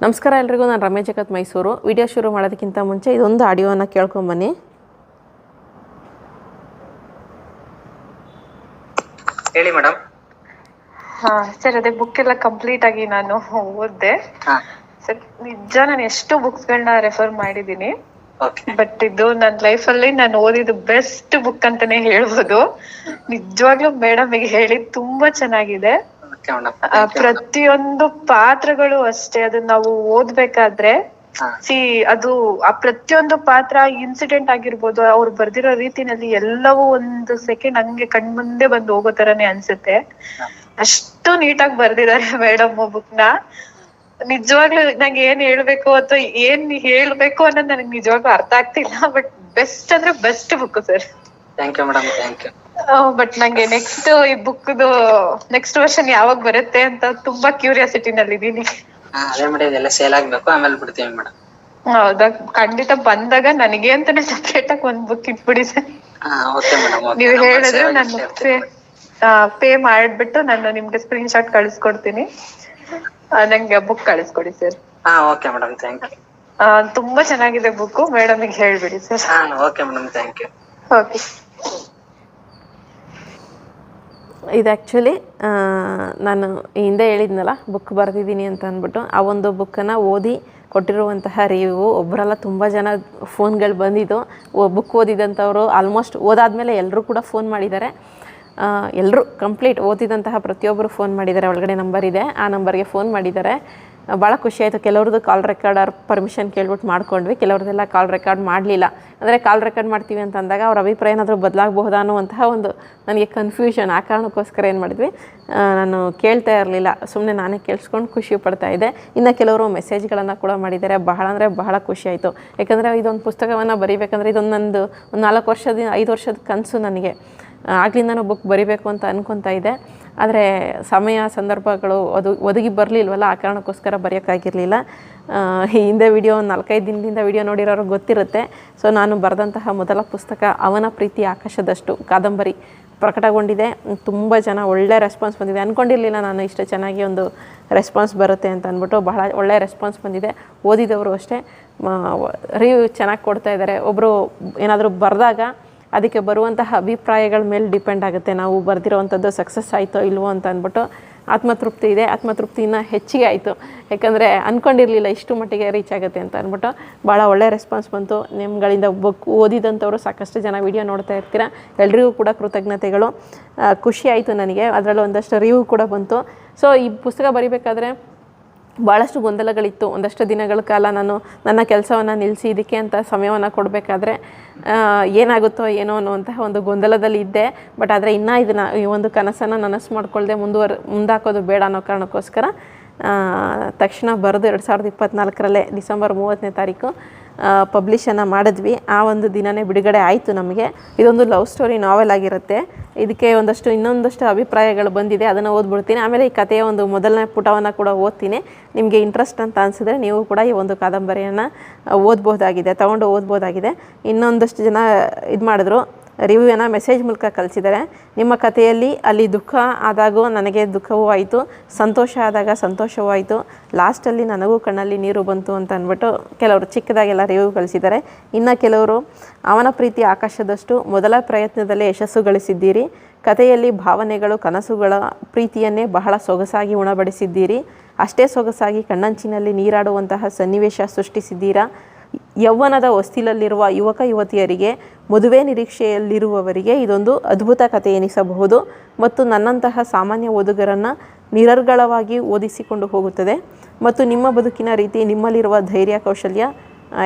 ನಮಸ್ಕಾರ ಎಲ್ರಿಗೂ ನಾನು ರಮೇಶ್ ಜಗತ್ ಮೈಸೂರು. ವಿಡಿಯೋ ಶುರು ಮಾಡೋದಕ್ಕಿಂತ ಮುಂಚೆ ಇದೊಂದು ಆಡಿಯೋನ ಕೇಳ್ಕೊಂಬನ್ನಿ ಹೇಳಿ ಮೇಡಮ್ ಹಾ ಸರ್ ಅದೇ ಬುಕ್ ಎಲ್ಲ ಕಂಪ್ಲೀಟ್ ಆಗಿ ನಾನು ಓದ್ದೆ. ಹಾ. ಸರ್ ನಿಜ ನಾನು ಎಷ್ಟು ಬುಕ್ಸ್ ಗಳನ್ನ ರೆಫರ್ ಮಾಡಿದೀನಿ ಓಕೆ ಬಟ್ ಇದು ನನ್ನ ಲೈಫ್ ಅಲ್ಲಿ ನಾನು ಓದಿದ ಬೆಸ್ಟ್ ಬುಕ್ ಅಂತಾನೆ ಹೇಳ್ಬೋದು. ನಿಜವಾಗ್ಲೂ ಮೇಡಮ್ ಈಗ ಹೇಳಿ ತುಂಬಾ ಚೆನ್ನಾಗಿದೆ. ಪ್ರತಿಯೊಂದು ಪಾತ್ರಗಳು ಅಷ್ಟೇ ಅದನ್ನ ನಾವು ಓದ್ಬೇಕಾದ್ರೆ ಸಿ ಅದು ಆ ಪ್ರತಿಯೊಂದು ಪಾತ್ರ ಇನ್ಸಿಡೆಂಟ್ ಆಗಿರ್ಬೋದು ಅವ್ರು ಬರ್ದಿರೋ ರೀತಿನಲ್ಲಿ ಎಲ್ಲವೂ ಒಂದು ಸೆಕೆಂಡ್ ಹಂಗೆ ಕಣ್ಮುಂದೆ ಬಂದು ಹೋಗೋ ತರಾನೇ ಅನ್ಸುತ್ತೆ. ಅಷ್ಟು ನೀಟಾಗಿ ಬರ್ದಿದ್ದಾರೆ ಮೇಡಮ್ ಬುಕ್ನ ನಿಜವಾಗ್ಲೂ ನಂಗೆ ಏನ್ ಹೇಳ್ಬೇಕು ಅಥವಾ ಏನ್ ಹೇಳ್ಬೇಕು ಅನ್ನೋದು ನನಗೆ ನಿಜವಾಗ್ಲೂ ಅರ್ಥ ಆಗ್ತಿಲ್ಲ ಬಟ್ ಬೆಸ್ಟ್ ಅಂದ್ರೆ best book sir. Thank you madam thank you but ನಂಗೆ ನೆಕ್ಸ್ಟ್ ಈ ಬುಕ್ದು ನೆಕ್ಸ್ಟ್ ವರ್ಷನ್ ಯಾವಾಗ ಬರುತ್ತೆ ಅಂತ ತುಂಬಾ ಕ್ಯೂರಿಯಾಸಿಟಿನಲ್ಲಿ ಇದೀನಿ. ಹಾ ಅದೇ ಮೇಡಮ್ ಇದೆಲ್ಲ ಸೇಲ್ ಆಗ್ಬೇಕು ಆಮೇಲೆ ಬಿಡ್ತೀವಿ ಮೇಡಮ್ ಹೌದಾ? ಖಂಡಿತ ಬಂದಾಗ ನನಗೆ ಅಂತಾನೆ ಸಪ್ರೇಟ್ ಆಗಿ ಒಂದ್ ಬುಕ್ ಇಟ್ಬಿಡಿ ಸರ್. ಹಾ ಓಕೆ ಮೇಡಮ್ ನೀವು ಹೇಳಿದ್ರೆ ನಾನು ಪೇ ಪೇ ಮಾಡ್ಬಿಟ್ಟು ನಾನು ನಿಮ್ಗೆ ಸ್ಕ್ರೀನ್ ಶಾಟ್ ಕಳಿಸ್ಕೊಡ್ತೀನಿ. ಆ, ನಂಗೆ ಬುಕ್ ಕಳಿಸ್ಕೊಡಿ ಸರ್. ಹಾ ಓಕೆ ಮೇಡಮ್ ಥ್ಯಾಂಕ್ ಯು ತುಂಬಾ ಚೆನ್ನಾಗಿದೆ ಬುಕ್ ಮೇಡಮಿಗೆ ಹೇಳ್ಬಿಡಿ ಸರ್. ಹಾ okay madam thank you okay ಇದು ಆ್ಯಕ್ಚುಲಿ ನಾನು ಹಿಂದೆ ಹೇಳಿದ್ನಲ್ಲ ಬುಕ್ ಬರೆದಿದ್ದೀನಿ ಅಂತ ಅಂದ್ಬಿಟ್ಟು, ಆ ಒಂದು ಬುಕ್ಕನ್ನು ಓದಿ ಕೊಟ್ಟಿರುವಂತಹ ರಿವ್ಯೂ ಒಬ್ಬರೆಲ್ಲ ತುಂಬ ಜನ ಫೋನ್ಗಳು ಬಂದಿದ್ದು ಬುಕ್ ಓದಿದಂಥವರು ಆಲ್ಮೋಸ್ಟ್ ಓದಾದ್ಮೇಲೆ ಎಲ್ಲರೂ ಕೂಡ ಫೋನ್ ಮಾಡಿದ್ದಾರೆ. ಎಲ್ಲರೂ ಕಂಪ್ಲೀಟ್ ಓದಿದಂತಹ ಪ್ರತಿಯೊಬ್ಬರು ಫೋನ್ ಮಾಡಿದ್ದಾರೆ. ಒಳಗಡೆ ನಂಬರ್ ಇದೆ. ಆ ನಂಬರ್ಗೆ ಫೋನ್ ಮಾಡಿದ್ದಾರೆ. ಭಾಳ ಖುಷಿ ಆಯಿತು. ಕೆಲವ್ರದ್ದು ಕಾಲ್ ರೆಕಾರ್ಡರ್ ಪರ್ಮಿಷನ್ ಕೇಳ್ಬಿಟ್ಟು ಮಾಡ್ಕೊಂಡ್ವಿ. ಕೆಲವ್ರದ್ದೆಲ್ಲ ಕಾಲ್ ರೆಕಾರ್ಡ್ ಮಾಡಲಿಲ್ಲ. ಅಂದರೆ ಕಾಲ್ ರೆಕಾರ್ಡ್ ಮಾಡ್ತೀವಿ ಅಂತ ಅಂದಾಗ ಅವ್ರ ಅಭಿಪ್ರಾಯ ಏನಾದರೂ ಬದಲಾಗಬಹುದಾ ಅನ್ನುವಂತಹ ಒಂದು ನನಗೆ ಕನ್ಫ್ಯೂಷನ್ ಆ ಕಾರಣಕ್ಕೋಸ್ಕರ ಏನು ಮಾಡಿದ್ವಿ? ನಾನು ಕೇಳ್ತಾ ಇರಲಿಲ್ಲ. ಸುಮ್ಮನೆ ನಾನೇ ಕೇಳಿಸ್ಕೊಂಡು ಖುಷಿ ಪಡ್ತಾ ಇದ್ದೆ. ಇನ್ನು ಕೆಲವರು ಮೆಸೇಜ್ಗಳನ್ನು ಕೂಡ ಮಾಡಿದ್ದಾರೆ. ಬಹಳ ಅಂದರೆ ಬಹಳ ಖುಷಿ ಆಯಿತು. ಯಾಕಂದರೆ ಇದೊಂದು ಪುಸ್ತಕವನ್ನು ಬರೀಬೇಕಂದ್ರೆ ಇದೊಂದು ನಂದು ಒಂದು ನಾಲ್ಕು ವರ್ಷದ, ಐದು ವರ್ಷದ ಕನಸು ನನಗೆ. ಆಗಲಿಂದನೂ ಬುಕ್ ಬರಿಬೇಕು ಅಂತ ಅನ್ಕೊತಾ ಇದ್ದೆ. ಆದರೆ ಸಮಯ, ಸಂದರ್ಭಗಳು ಅದು ಒದಗಿ ಬರಲಿಲ್ವಲ್ಲ, ಆ ಕಾರಣಕ್ಕೋಸ್ಕರ ಬರೆಯೋಕ್ಕಾಗಿರಲಿಲ್ಲ. ಹಿಂದೆ ವಿಡಿಯೋ ನಾಲ್ಕೈದು ದಿನದಿಂದ ವಿಡಿಯೋ ನೋಡಿರೋರು ಗೊತ್ತಿರುತ್ತೆ. ಸೊ ನಾನು ಬರೆದಂತಹ ಮೊದಲ ಪುಸ್ತಕ ಅವನ ಪ್ರೀತಿ ಆಕಾಶದಷ್ಟು, ಕಾದಂಬರಿ ಪ್ರಕಟಗೊಂಡಿದೆ. ತುಂಬ ಜನ ಒಳ್ಳೆ ರೆಸ್ಪಾನ್ಸ್ ಬಂದಿದೆ. ಅಂದ್ಕೊಂಡಿರಲಿಲ್ಲ ನಾನು ಇಷ್ಟು ಚೆನ್ನಾಗಿ ಒಂದು ರೆಸ್ಪಾನ್ಸ್ ಬರುತ್ತೆ ಅಂತ ಅಂದ್ಬಿಟ್ಟು ಬಹಳ ಒಳ್ಳೆ ರೆಸ್ಪಾನ್ಸ್ ಬಂದಿದೆ. ಓದಿದವರು ಅಷ್ಟೇ. ರಿವ್ಯೂ ಚೆನ್ನಾಗಿ ಕೊಡ್ತಾ ಇದ್ದಾರೆ. ಒಬ್ಬರು ಏನಾದರೂ ಬರೆದಾಗ ಅದಕ್ಕೆ ಬರುವಂತಹ ಅಭಿಪ್ರಾಯಗಳ ಮೇಲೆ ಡಿಪೆಂಡ್ ಆಗುತ್ತೆ. ನಾವು ಬರೆದಿರೋವಂಥದ್ದು ಸಕ್ಸಸ್ ಆಯಿತೋ ಇಲ್ವೋ ಅಂತ ಅಂದ್ಬಿಟ್ಟು ಆತ್ಮತೃಪ್ತಿ ಇದೆ. ಆತ್ಮತೃಪ್ತಿ ಇನ್ನೂ ಹೆಚ್ಚಿಗೆ ಆಯಿತು. ಯಾಕಂದರೆ ಅಂದ್ಕೊಂಡಿರಲಿಲ್ಲ ಇಷ್ಟು ಮಟ್ಟಿಗೆ ರೀಚ್ ಆಗುತ್ತೆ ಅಂತ ಅಂದ್ಬಿಟ್ಟು ಭಾಳ ಒಳ್ಳೆ ರೆಸ್ಪಾನ್ಸ್ ಬಂತು. ನಿಮ್ಗಳಿಂದ ಬುಕ್ ಓದಿದಂಥವ್ರು ಸಾಕಷ್ಟು ಜನ ವಿಡಿಯೋ ನೋಡ್ತಾ ಇರ್ತೀರ. ಎಲ್ರಿಗೂ ಕೂಡ ಕೃತಜ್ಞತೆಗಳು. ಖುಷಿ ಆಯಿತು ನನಗೆ. ಅದರಲ್ಲೂ ಒಂದಷ್ಟು ರಿವ್ಯೂ ಕೂಡ ಬಂತು. ಸೊ ಈ ಪುಸ್ತಕ ಬರಿಬೇಕಾದ್ರೆ ಭಾಳಷ್ಟು ಗೊಂದಲಗಳಿತ್ತು. ಒಂದಷ್ಟು ದಿನಗಳ ಕಾಲ ನಾನು ನನ್ನ ಕೆಲಸವನ್ನು ನಿಲ್ಲಿಸಿ ಇದಕ್ಕೆ ಅಂತ ಸಮಯವನ್ನು ಕೊಡಬೇಕಾದ್ರೆ ಏನಾಗುತ್ತೋ ಏನೋ ಅನ್ನುವಂತಹ ಒಂದು ಗೊಂದಲದಲ್ಲಿ ಇದ್ದೆ. ಬಟ್ ಆದರೆ ಇನ್ನೂ ಇದನ್ನು, ಈ ಒಂದು ಕನಸನ್ನು ನನಸು ಮಾಡಿಕೊಳ್ಳದೆ ಮುಂದುವರ್, ಮುಂದಾಕೋದು ಬೇಡ ಅನ್ನೋ ಕಾರಣಕ್ಕೋಸ್ಕರ ತಕ್ಷಣ ಬರೆದು ಎರಡು ಸಾವಿರದ ಇಪ್ಪತ್ತ್ನಾಲ್ಕರಲ್ಲೇ ಡಿಸೆಂಬರ್ ಮೂವತ್ತನೇ ತಾರೀಕು ಪಬ್ಲಿಷನ್ನು ಮಾಡಿದ್ವಿ. ಆ ಒಂದು ದಿನವೇ ಬಿಡುಗಡೆ ಆಯಿತು ನಮಗೆ. ಇದೊಂದು ಲವ್ ಸ್ಟೋರಿ ನಾವೆಲ್ ಆಗಿರುತ್ತೆ. ಇದಕ್ಕೆ ಒಂದಷ್ಟು ಇನ್ನೊಂದಷ್ಟು ಅಭಿಪ್ರಾಯಗಳು ಬಂದಿದೆ, ಅದನ್ನು ಓದ್ಬಿಡ್ತೀನಿ. ಆಮೇಲೆ ಈ ಕಥೆಯ ಒಂದು ಮೊದಲನೇ ಪುಟವನ್ನು ಕೂಡ ಓದ್ತೀನಿ. ನಿಮಗೆ ಇಂಟ್ರೆಸ್ಟ್ ಅಂತ ಅನಿಸಿದ್ರೆ ನೀವು ಕೂಡ ಈ ಒಂದು ಕಾದಂಬರಿಯನ್ನು ಓದ್ಬೋದಾಗಿದೆ, ತಗೊಂಡು ಓದ್ಬೋದಾಗಿದೆ. ಇನ್ನೊಂದಷ್ಟು ಜನ ಇದು ಮಾಡಿದ್ರು. ರಿವ್ಯೂನ ಮೆಸೇಜ್ ಮೂಲಕ ಕಳಿಸಿದ್ದಾರೆ. ನಿಮ್ಮ ಕಥೆಯಲ್ಲಿ ಅಲ್ಲಿ ದುಃಖ ಆದಾಗೂ ನನಗೆ ದುಃಖವೂ ಆಯಿತು, ಸಂತೋಷ ಆದಾಗ ಸಂತೋಷವೂ ಆಯಿತು. ಲಾಸ್ಟಲ್ಲಿ ನನಗೂ ಕಣ್ಣಲ್ಲಿ ನೀರು ಬಂತು ಅಂತ ಅಂದ್ಬಿಟ್ಟು ಕೆಲವರು ಚಿಕ್ಕದಾಗೆಲ್ಲ ರಿವ್ಯೂ ಕಳಿಸಿದ್ದಾರೆ. ಇನ್ನು ಕೆಲವರು, ಅವನ ಪ್ರೀತಿ ಆಕಾಶದಷ್ಟು, ಮೊದಲ ಪ್ರಯತ್ನದಲ್ಲೇ ಯಶಸ್ಸು ಗಳಿಸಿದ್ದೀರಿ. ಕಥೆಯಲ್ಲಿ ಭಾವನೆಗಳು, ಕನಸುಗಳ ಪ್ರೀತಿಯನ್ನೇ ಬಹಳ ಸೊಗಸಾಗಿ ಉಣಬಡಿಸಿದ್ದೀರಿ. ಅಷ್ಟೇ ಸೊಗಸಾಗಿ ಕಣ್ಣಂಚಿನಲ್ಲಿ ನೀರಾಡುವಂತಹ ಸನ್ನಿವೇಶ ಸೃಷ್ಟಿಸಿದ್ದೀರಾ? ಯೌವನದ ಹೊಸ್ತಿಲಲ್ಲಿರುವ ಯುವಕ ಯುವತಿಯರಿಗೆ ಮದುವೆ ನಿರೀಕ್ಷೆಯಲ್ಲಿರುವವರಿಗೆ ಇದೊಂದು ಅದ್ಭುತ ಕಥೆ ಎನಿಸಬಹುದು ಮತ್ತು ನನ್ನಂತಹ ಸಾಮಾನ್ಯ ಓದುಗರನ್ನು ನಿರರ್ಗಳವಾಗಿ ಓದಿಸಿಕೊಂಡು ಹೋಗುತ್ತದೆ. ಮತ್ತು ನಿಮ್ಮ ಬದುಕಿನ ರೀತಿ ನಿಮ್ಮಲ್ಲಿರುವ ಧೈರ್ಯ, ಕೌಶಲ್ಯ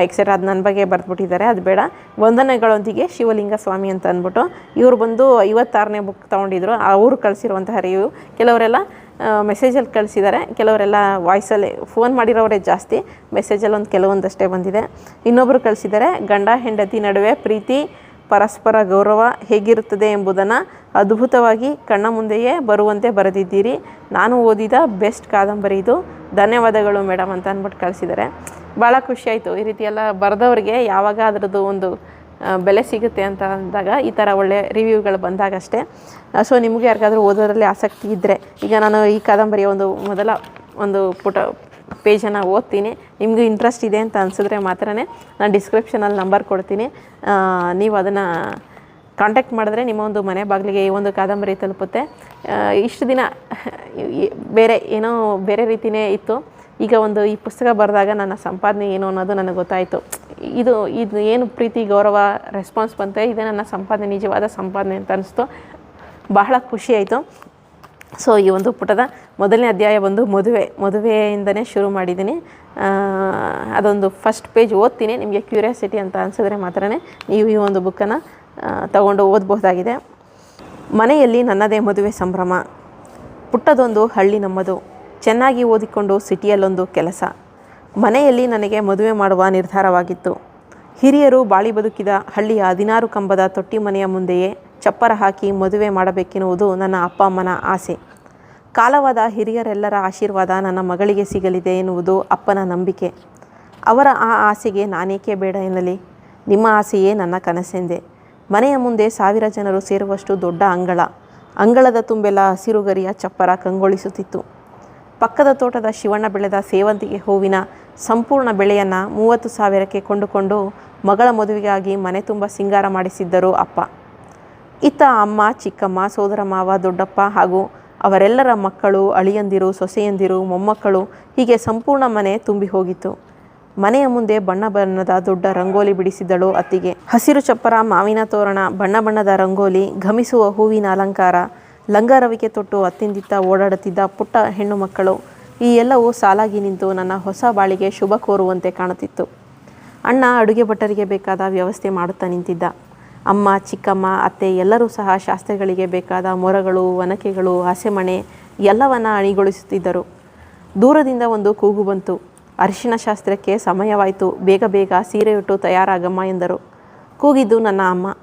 ಎಕ್ಸೆಟ್ರಾ ಅದು ನನ್ನ ಬಗ್ಗೆ ಬರೆದ್ಬಿಟ್ಟಿದ್ದಾರೆ. ಅದು ಬೇಡ. ವಂದನೆಗಳೊಂದಿಗೆ ಶಿವಲಿಂಗ ಸ್ವಾಮಿ ಅಂತ ಅಂದ್ಬಿಟ್ಟು ಇವರು ಬಂದು ಐವತ್ತಾರನೇ ಬುಕ್ ತೊಗೊಂಡಿದ್ರು. ಅವರು ಕಳಿಸಿರುವಂತಹ ರಿವ್ಯೂ ಕೆಲವರೆಲ್ಲ ಮೆಸೇಜಲ್ಲಿ ಕಳಿಸಿದ್ದಾರೆ. ಕೆಲವರೆಲ್ಲ ವಾಯ್ಸಲ್ಲಿ ಫೋನ್ ಮಾಡಿರೋರೇ ಜಾಸ್ತಿ. ಮೆಸೇಜಲ್ಲಿ ಒಂದು ಕೆಲವೊಂದಷ್ಟೇ ಬಂದಿದೆ. ಇನ್ನೊಬ್ಬರು ಕಳಿಸಿದ್ದಾರೆ. ಗಂಡ, ಹೆಂಡತಿ ನಡುವೆ ಪ್ರೀತಿ, ಪರಸ್ಪರ ಗೌರವ ಹೇಗಿರುತ್ತದೆ ಎಂಬುದನ್ನು ಅದ್ಭುತವಾಗಿ ಕಣ್ಣ ಮುಂದೆಯೇ ಬರುವಂತೆ ಬರೆದಿದ್ದೀರಿ. ನಾನು ಓದಿದ ಬೆಸ್ಟ್ ಕಾದಂಬರಿ ಇದು. ಧನ್ಯವಾದಗಳು ಮೇಡಮ್ ಅಂತ ಅಂದ್ಬಿಟ್ಟು ಕಳಿಸಿದ್ದಾರೆ. ಭಾಳ ಖುಷಿಯಾಯಿತು ಈ ರೀತಿ ಎಲ್ಲ ಬರೆದವ್ರಿಗೆ. ಯಾವಾಗ ಅದರದ್ದು ಒಂದು ಬೆಲೆ ಸಿಗುತ್ತೆ ಅಂತ ಅಂದಾಗ ಈ ಥರ ಒಳ್ಳೆ ರಿವ್ಯೂಗಳು ಬಂದಾಗಷ್ಟೇ. ಸೊ ನಿಮಗೆ ಯಾರಿಗಾದ್ರೂ ಓದೋದ್ರಲ್ಲಿ ಆಸಕ್ತಿ ಇದ್ದರೆ ಈಗ ನಾನು ಈ ಕಾದಂಬರಿಯ ಒಂದು ಮೊದಲ ಒಂದು ಪುಟ ಪೇಜನ್ನು ಓದ್ತೀನಿ. ನಿಮಗೂ ಇಂಟ್ರೆಸ್ಟ್ ಇದೆ ಅಂತ ಅನಿಸಿದ್ರೆ ಮಾತ್ರ ನಾನು ಡಿಸ್ಕ್ರಿಪ್ಷನಲ್ಲಿ ನಂಬರ್ ಕೊಡ್ತೀನಿ. ನೀವು ಅದನ್ನು ಕಾಂಟ್ಯಾಕ್ಟ್ ಮಾಡಿದ್ರೆ ನಿಮ್ಮ ಒಂದು ಮನೆ ಬಾಗಿಲಿಗೆ ಈ ಒಂದು ಕಾದಂಬರಿ ತಲುಪುತ್ತೆ. ಇಷ್ಟು ದಿನ ಬೇರೆ ಏನೋ ಬೇರೆ ರೀತಿಯೇ ಇತ್ತು. ಈಗ ಒಂದು ಈ ಪುಸ್ತಕ ಬರೆದಾಗ ನನ್ನ ಸಂಪಾದನೆ ಏನು ಅನ್ನೋದು ನನಗೆ ಗೊತ್ತಾಯಿತು. ಇದು ಇದು ಏನು ಪ್ರೀತಿ, ಗೌರವ ರೆಸ್ಪಾನ್ಸ್ ಬಂತೆ, ಇದೇ ನನ್ನ ಸಂಪಾದನೆ, ನಿಜವಾದ ಸಂಪಾದನೆ ಅಂತ ಅನಿಸ್ತು. ಬಹಳ ಖುಷಿ ಆಯಿತು. ಸೊ ಈ ಒಂದು ಪುಟದ ಮೊದಲನೇ ಅಧ್ಯಾಯ ಬಂದು ಮದುವೆ, ಮದುವೆಯಿಂದನೇ ಶುರು ಮಾಡಿದ್ದೀನಿ. ಅದೊಂದು ಫಸ್ಟ್ ಪೇಜ್ ಓದ್ತೀನಿ. ನಿಮಗೆ ಕ್ಯೂರಿಯಾಸಿಟಿ ಅಂತ ಅನಿಸಿದ್ರೆ ಮಾತ್ರ ನೀವು ಈ ಒಂದು ಬುಕ್ಕನ್ನು ತಗೊಂಡು ಓದಬಹುದಾಗಿದೆ ಮನೆಯಲ್ಲಿ ನನ್ನದೇ ಮದುವೆ ಸಂಭ್ರಮ. ಪುಟ್ಟದೊಂದು ಹಳ್ಳಿ ನಮ್ಮದು. ಚೆನ್ನಾಗಿ ಓದಿಕೊಂಡು ಸಿಟಿಯಲ್ಲೊಂದು ಕೆಲಸ. ಮನೆಯಲ್ಲಿ ನನಗೆ ಮದುವೆ ಮಾಡುವ ನಿರ್ಧಾರವಾಗಿತ್ತು. ಹಿರಿಯರು ಬಾಳಿ ಬದುಕಿದ ಹಳ್ಳಿಯ ಹದಿನಾರು ಕಂಬದ ತೊಟ್ಟಿ ಮನೆಯ ಮುಂದೆಯೇ ಚಪ್ಪರ ಹಾಕಿ ಮದುವೆ ಮಾಡಬೇಕೆನ್ನುವುದು ನನ್ನ ಅಪ್ಪ ಅಮ್ಮನ ಆಸೆ. ಕಾಲವಾದ ಹಿರಿಯರೆಲ್ಲರ ಆಶೀರ್ವಾದ ನನ್ನ ಮಗಳಿಗೆ ಸಿಗಲಿದೆ ಎನ್ನುವುದು ಅಪ್ಪನ ನಂಬಿಕೆ. ಅವರ ಆ ಆಸೆಗೆ ನಾನೇಕೆ ಬೇಡ ಎನ್ನಲಿ? ನಿಮ್ಮ ಆಸೆಯೇ ನನ್ನ ಕನಸೆಂದೆ. ಮನೆಯ ಮುಂದೆ ಸಾವಿರ ಜನರು ಸೇರುವಷ್ಟು ದೊಡ್ಡ ಅಂಗಳ. ಅಂಗಳದ ತುಂಬೆಲ್ಲ ಹಸಿರುಗರಿಯ ಚಪ್ಪರ ಕಂಗೊಳಿಸುತ್ತಿತ್ತು. ಪಕ್ಕದ ತೋಟದ ಶಿವಣ್ಣ ಬೆಳೆದ ಸೇವಂತಿಗೆ ಹೂವಿನ ಸಂಪೂರ್ಣ ಬೆಳೆಯನ್ನು ಮೂವತ್ತು ಸಾವಿರಕ್ಕೆ ಕೊಂಡುಕೊಂಡು ಮಗಳ ಮದುವೆಗಾಗಿ ಮನೆ ತುಂಬ ಸಿಂಗಾರ ಮಾಡಿಸಿದ್ದರು ಅಪ್ಪ. ಇತ್ತ ಅಮ್ಮ, ಚಿಕ್ಕಮ್ಮ, ಸೋದರ ಮಾವ, ದೊಡ್ಡಪ್ಪ ಹಾಗೂ ಅವರೆಲ್ಲರ ಮಕ್ಕಳು, ಅಳಿಯಂದಿರು, ಸೊಸೆಯಂದಿರು, ಮೊಮ್ಮಕ್ಕಳು ಹೀಗೆ ಸಂಪೂರ್ಣ ಮನೆ ತುಂಬಿ ಹೋಗಿತ್ತು. ಮನೆಯ ಮುಂದೆ ಬಣ್ಣ ಬಣ್ಣದ ದೊಡ್ಡ ರಂಗೋಲಿ ಬಿಡಿಸಿದ್ದಳು ಅತ್ತಿಗೆ. ಹಸಿರು ಚಪ್ಪರ ಮಾವಿನ ತೋರಣ, ಬಣ್ಣ ಬಣ್ಣದ ರಂಗೋಲಿ, ಘಮಿಸುವ ಹೂವಿನ ಅಲಂಕಾರ ಲಂಗರವಿಕೆ ತೊಟ್ಟು ಅತ್ತಿಂದಿತ್ತ ಓಡಾಡುತ್ತಿದ್ದ ಪುಟ್ಟ ಹೆಣ್ಣು ಮಕ್ಕಳು, ಈ ಎಲ್ಲವೂ ಸಾಲಾಗಿ ನಿಂತು ನನ್ನ ಹೊಸ ಬಾಳಿಗೆ ಶುಭ ಕೋರುವಂತೆ ಕಾಣುತ್ತಿತ್ತು. ಅಣ್ಣ ಅಡುಗೆ ಭಟ್ಟರಿಗೆ ಬೇಕಾದ ವ್ಯವಸ್ಥೆ ಮಾಡುತ್ತಾ ನಿಂತಿದ್ದ. ಅಮ್ಮ, ಚಿಕ್ಕಮ್ಮ, ಅತ್ತೆ ಎಲ್ಲರೂ ಸಹ ಶಾಸ್ತ್ರಗಳಿಗೆ ಬೇಕಾದ ಮೊರಗಳು, ಒನಕೆಗಳು, ಹಸೆಮಣೆ ಎಲ್ಲವನ್ನ ಅಣಿಗೊಳಿಸುತ್ತಿದ್ದರು. ದೂರದಿಂದ ಒಂದು ಕೂಗು ಬಂತು. ಅರಿಶಿನ ಶಾಸ್ತ್ರಕ್ಕೆ ಸಮಯವಾಯಿತು. ಬೇಗ ಬೇಗ ಸೀರೆಯುಟ್ಟು ತಯಾರಾಗಮ್ಮ ಎಂದರು. ಕೂಗಿದ್ದು ನನ್ನ ಅಮ್ಮ.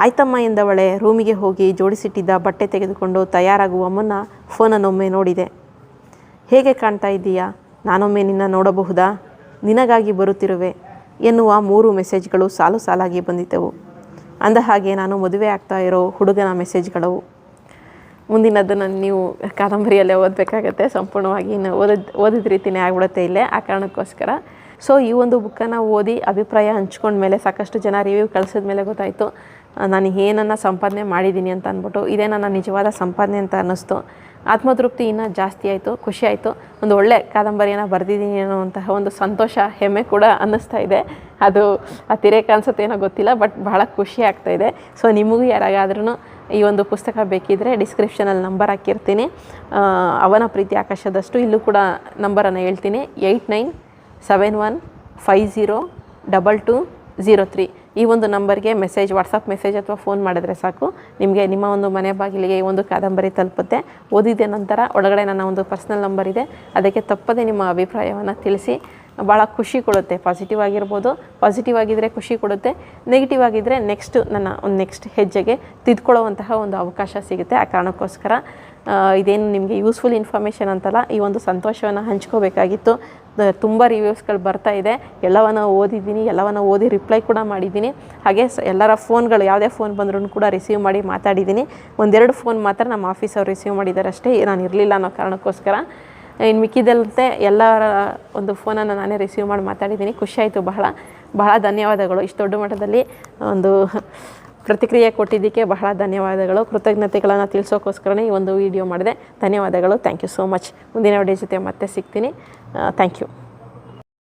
ಆಯ್ತಮ್ಮ ಎಂದವಳೆ ರೂಮಿಗೆ ಹೋಗಿ ಜೋಡಿಸಿಟ್ಟಿದ್ದ ಬಟ್ಟೆ ತೆಗೆದುಕೊಂಡು ತಯಾರಾಗುವ ಮುನ್ನ ಫೋನನ್ನೊಮ್ಮೆ ನೋಡಿದೆ. ಹೇಗೆ ಕಾಣ್ತಾ ಇದ್ದೀಯಾ? ನಾನೊಮ್ಮೆ ನಿನ್ನ ನೋಡಬಹುದಾ? ನಿನಗಾಗಿ ಬರುತ್ತಿರುವೆ ಎನ್ನುವ ಮೂರು ಮೆಸೇಜ್ಗಳು ಸಾಲು ಸಾಲಾಗಿ ಬಂದಿದ್ದವು. ಅಂದ ಹಾಗೆ ನಾನು ಮದುವೆ ಆಗ್ತಾ ಇರೋ ಹುಡುಗನ ಮೆಸೇಜ್ಗಳವು. ಮುಂದಿನದನ್ನು ನೀವು ಕಾದಂಬರಿಯಲ್ಲೇ ಓದಬೇಕಾಗತ್ತೆ. ಸಂಪೂರ್ಣವಾಗಿ ಇನ್ನು ಓದಿದ ಓದಿದ ರೀತಿಯೇ ಆಗ್ಬಿಡುತ್ತೆ ಇಲ್ಲೇ ಆ ಕಾರಣಕ್ಕೋಸ್ಕರ. ಸೊ ಈ ಒಂದು ಬುಕ್ಕನ್ನು ಓದಿ ಅಭಿಪ್ರಾಯ ಹಂಚ್ಕೊಂಡ್ಮೇಲೆ ಸಾಕಷ್ಟು ಜನ ರಿವ್ಯೂ ಕಳಿಸಿದ ಮೇಲೆ ಗೊತ್ತಾಯಿತು. ನಾನು ಏನನ್ನು ಸಂಪಾದನೆ ಮಾಡಿದ್ದೀನಿ ಅಂತ ಅಂದ್ಬಿಟ್ಟು ಇದೇ ನನ್ನ ನಿಜವಾದ ಸಂಪಾದನೆ ಅಂತ ಅನ್ನಿಸ್ತು. ಆತ್ಮತೃಪ್ತಿ ಇನ್ನೂ ಜಾಸ್ತಿ ಆಯಿತು, ಖುಷಿ ಆಯಿತು. ಒಂದು ಒಳ್ಳೆ ಕಾದಂಬರಿಯನ್ನು ಬರೆದಿದ್ದೀನಿ ಅನ್ನುವಂತಹ ಒಂದು ಸಂತೋಷ, ಹೆಮ್ಮೆ ಕೂಡ ಅನ್ನಿಸ್ತಾ ಇದೆ. ಅದು ಆ ತಿರೇಕ ಅನ್ಸುತ್ತೆ ಏನೋ ಗೊತ್ತಿಲ್ಲ, ಬಟ್ ಬಹಳ ಖುಷಿ ಆಗ್ತಾ ಇದೆ. ಸೊ ನಿಮಗೂ ಯಾರಾಗಾದ್ರೂ ಈ ಒಂದು ಪುಸ್ತಕ ಬೇಕಿದ್ದರೆ ಡಿಸ್ಕ್ರಿಪ್ಷನಲ್ಲಿ ನಂಬರ್ ಹಾಕಿರ್ತೀನಿ. ಅವನ ಪ್ರೀತಿ ಆಕಾಶದಷ್ಟು. ಇಲ್ಲೂ ಕೂಡ ನಂಬರನ್ನು ಹೇಳ್ತೀನಿ. Eight nine seven one five zero double two zero three. ಈ ಒಂದು ನಂಬರ್ಗೆ ಮೆಸೇಜ್ ವಾಟ್ಸಪ್ ಮೆಸೇಜ್ ಅಥವಾ ಫೋನ್ ಮಾಡಿದ್ರೆ ಸಾಕು. ನಿಮಗೆ ನಿಮ್ಮ ಒಂದು ಮನೆ ಬಾಗಿಲಿಗೆ ಈ ಒಂದು ಕಾದಂಬರಿ ತಲುಪುತ್ತೆ. ಓದಿದ ನಂತರ ಒಳಗಡೆ ನನ್ನ ಒಂದು ಪರ್ಸ್ನಲ್ ನಂಬರ್ ಇದೆ. ಅದಕ್ಕೆ ತಪ್ಪದೆ ನಿಮ್ಮ ಅಭಿಪ್ರಾಯವನ್ನು ತಿಳಿಸಿ. ಭಾಳ ಖುಷಿ ಕೊಡುತ್ತೆ. ಪಾಸಿಟಿವ್ ಆಗಿರ್ಬೋದು. ಪಾಸಿಟಿವ್ ಆಗಿದ್ದರೆ ಖುಷಿ ಕೊಡುತ್ತೆ. ನೆಗೆಟಿವ್ ಆಗಿದ್ದರೆ ನೆಕ್ಸ್ಟ್ ನನ್ನ ಒಂದು ನೆಕ್ಸ್ಟ್ ಹೆಜ್ಜೆಗೆ ತಿದ್ಕೊಳ್ಳುವಂತಹ ಒಂದು ಅವಕಾಶ ಸಿಗುತ್ತೆ ಆ ಕಾರಣಕ್ಕೋಸ್ಕರ. ಇದೇನು ನಿಮಗೆ ಯೂಸ್ಫುಲ್ ಇನ್ಫಾರ್ಮೇಷನ್ ಅಂತಲ್ಲ, ಈ ಒಂದು ಸಂತೋಷವನ್ನು ಹಂಚ್ಕೋಬೇಕಾಗಿತ್ತು. ತುಂಬ ರಿವ್ಯೂಸ್ಗಳು ಬರ್ತಾ ಇದೆ. ಎಲ್ಲವನ್ನು ಓದಿದ್ದೀನಿ, ಎಲ್ಲವನ್ನು ಓದಿ ರಿಪ್ಲೈ ಕೂಡ ಮಾಡಿದ್ದೀನಿ. ಹಾಗೆ ಎಲ್ಲರ ಫೋನ್ಗಳು ಯಾವುದೇ ಫೋನ್ ಬಂದ್ರೂ ಕೂಡ ರಿಸೀವ್ ಮಾಡಿ ಮಾತಾಡಿದ್ದೀನಿ. ಒಂದೆರಡು ಫೋನ್ ಮಾತ್ರ ನಮ್ಮ ಆಫೀಸವ್ರು ರಿಸೀವ್ ಮಾಡಿದ್ದಾರೆ ಅಷ್ಟೇ. ನಾನು ಇರಲಿಲ್ಲ ಅನ್ನೋ ಕಾರಣಕ್ಕೋಸ್ಕರ. ಇನ್ನು ಮಿಕ್ಕಿದಂತೆ ಎಲ್ಲರ ಒಂದು ಫೋನನ್ನು ನಾನೇ ರಿಸೀವ್ ಮಾಡಿ ಮಾತಾಡಿದ್ದೀನಿ. ಖುಷಿಯಾಯಿತು ಬಹಳ. ಬಹಳ ಧನ್ಯವಾದಗಳು. ಇಷ್ಟು ದೊಡ್ಡ ಮಟ್ಟದಲ್ಲಿ ಒಂದು ಪ್ರತಿಕ್ರಿಯೆ ಕೊಟ್ಟಿದ್ದಕ್ಕೆ ಬಹಳ ಧನ್ಯವಾದಗಳು. ಕೃತಜ್ಞತೆಗಳನ್ನು ತಿಳಿಸೋಕ್ಕೋಸ್ಕರನೇ ಈ ಒಂದು ವಿಡಿಯೋ ಮಾಡಿದೆ. ಧನ್ಯವಾದಗಳು. ಥ್ಯಾಂಕ್ ಯು ಸೋ ಮಚ್ ಮುಂದಿನ ವಿಡಿಯೋ ಜೊತೆ ಮತ್ತೆ ಸಿಗ್ತೀನಿ. Thank you